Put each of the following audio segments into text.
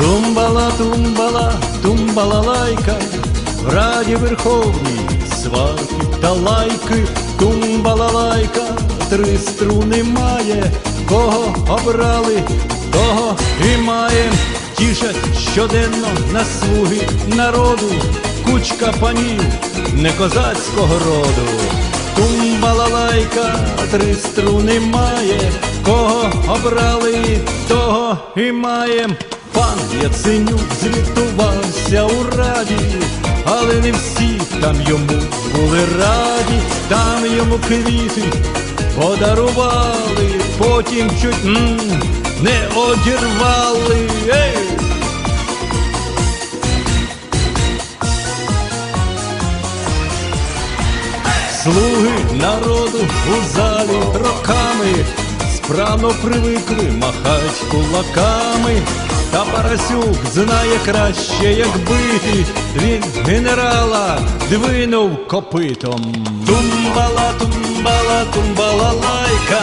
Тумбала, тумбала, тумбала лайка, в Раді Верховній сварки та лайки, тумбала лайка, три струни має, кого обрали, того і маєм. Тішать щоденно на слуги народу, кучка панів не козацького роду. Тумбала лайка, три струни має, кого обрали, і маєм. Пан Яценюк звітувався у раді, але не всі там йому були раді, там йому квіти подарували, потім чуть м, не одірвали. Ей! Слуги народу у залі справно привикли махать кулаками, та Парасюк знає краще, як бити. Він генерала двинув копитом. Тумбала, тумбала, тумбала лайка,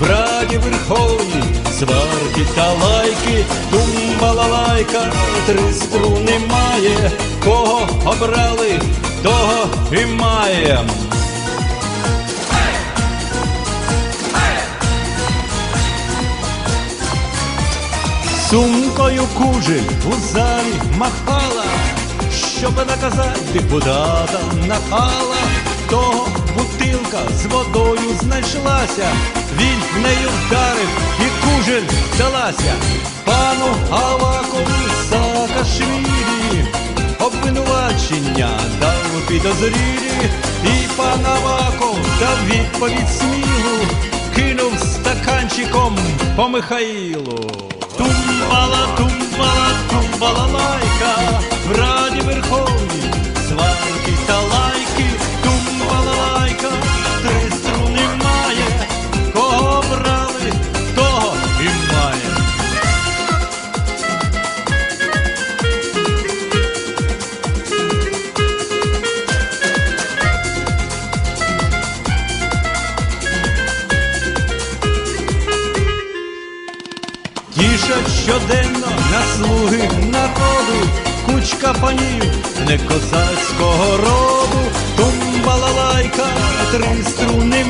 в раді верховній, сварки та лайки, тумбала лайка, три струни має, кого обрали, того і маєм. Сумкою кужель у залі махала, щоб наказати депутата нахала, того бутилка з водою знайшлася, він в неї вдарив і кужель далася. Пану Авакову Саакашвілі обвинувачення дав підозрілі, і пан Аваков дав відповідь смілу, кинув стаканчиком по Михаїлу. Тумбала, тумбала, тумбала лайка, в раді верховній, Тішать щоденно на слуги народу, кучка панів не козацького роду, тумбала лайка, три струни